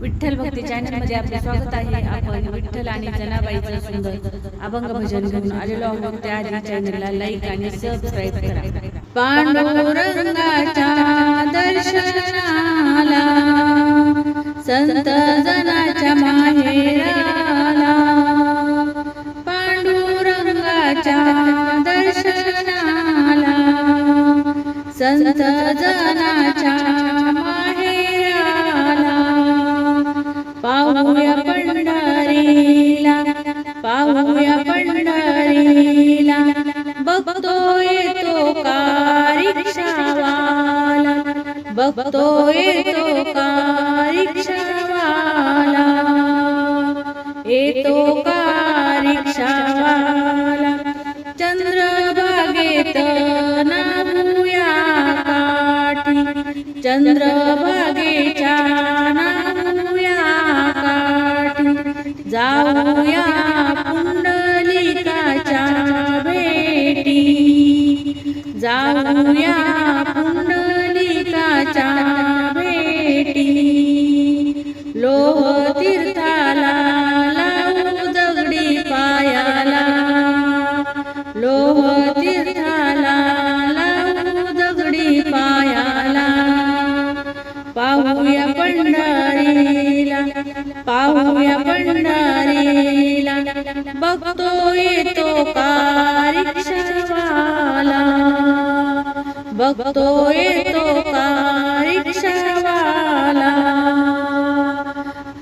विठ्ठल भक्ती चॅनलमध्ये आपले स्वागत आहे. आपण विठ्ठल आणि जनाबाईचं सुंदर अभंग भजन घेऊन आलेलो आहोत. त्या आधी चॅनलला लाईक आणि सबस्क्राईब करा. पांडुरंगाच्या दर्शनाला संत जनाच्या माहेराला पांडुरंगाच्या दर्शनाला संत जनाच्या बघतो येतो का रिक्षावाला येतो का रिक्षावाला चंद्रभागेत नाहूया काठी। चंद्रभागेच्या नाहूया काठी। जाऊया पुंडलिकाच्या भेटी। जाऊया पाहूया पंढरीला बघतो येतो का रिक्षावाला. बघतो येतो का रिक्षावाला.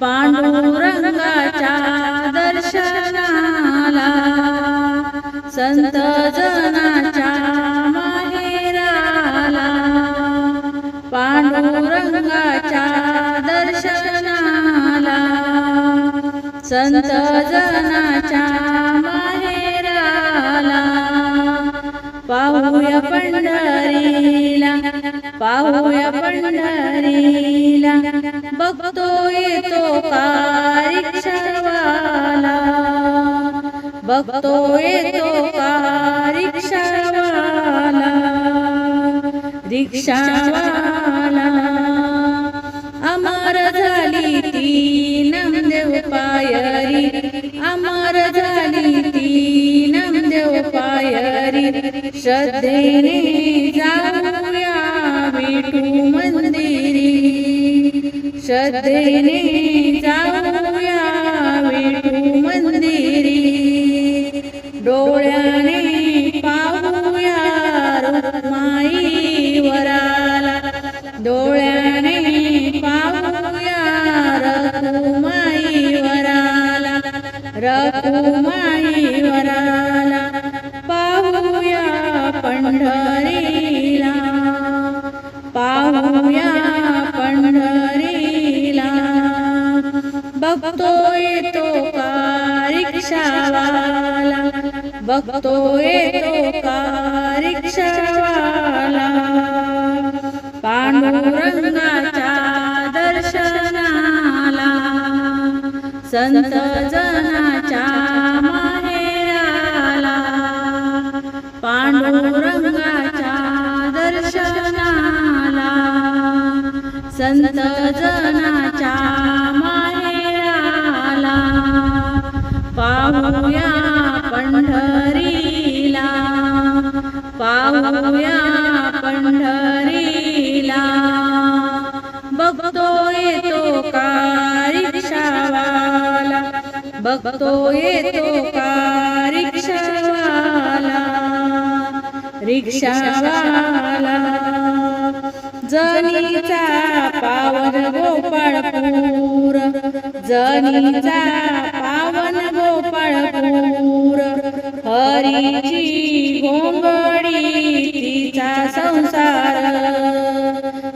पांडुरंगाच्या दर्शनाला संत जन संत जनाच्या माहेराला पाहूया पंढरीला पाहूया पंढरीला. बघतो येतो का रिक्षावाला. बघतो येतो का रिक्षावाला. रिक्षावाला. ती नमदेव पायरी अमर झाली ती नमदेव पायरी श्रद्धेने जाऊया विठू मंदिरी. श्रद्धेने जाऊया विठू मंदिरी. डोळ्याने रघुमाई वराला पाहूया पंढरीला. पाहूया पंढरीला. बघतो येतो का रिक्षावाला बघतो येतो का रिक्षावाला पांडुरंगाच्या संत जनाच्या माहेराला पांडुरंगाच्या दर्शनाला संत जनाच्या माहेराला पाहूया बघतो येतो का रिक्षावाला? रिक्षावाला. जनीचा पावन गोपाळपूर. जनीचा पावन गोपाळपूर. हरीची गोंगडी तिचा संसार.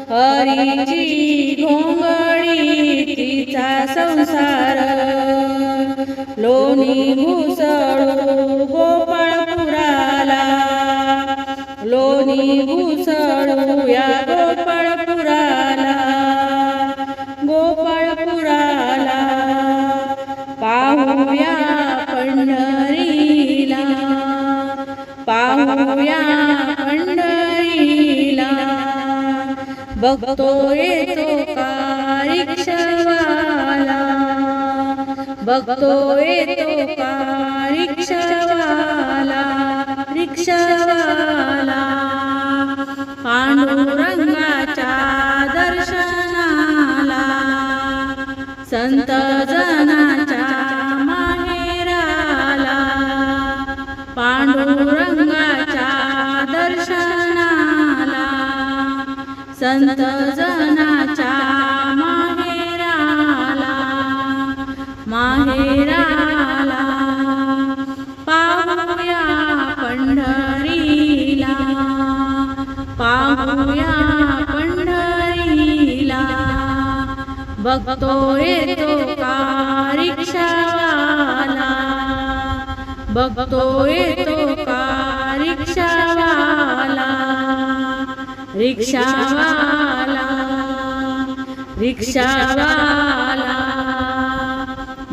हरीची घोंगडी तिचा संसार. लोणी घुसळू गोपाळपुराला लोणी घुसळू या गोपाळपुराला गोपाळपुराला पाहूया पंढरीला. पाहूया पंढरीला. बघतो येतो का रिक्षावाला. बघतो येतो का रिक्षावाला रिक्षावाला? पांडुरंगाच्या दर्शनाला संत जनाच्या माहेराला. पांडुरंगाच्या दर्शनाला संत जनाच्या माहेराला पाहूया पंढरीला पाहूया पंढरीला. बघतो येतो का रिक्षावाला? बघतो येतो का रिक्षावाला? रिक्षावाला रिक्षावाला.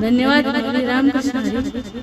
धन्यवाद रामकृष्ण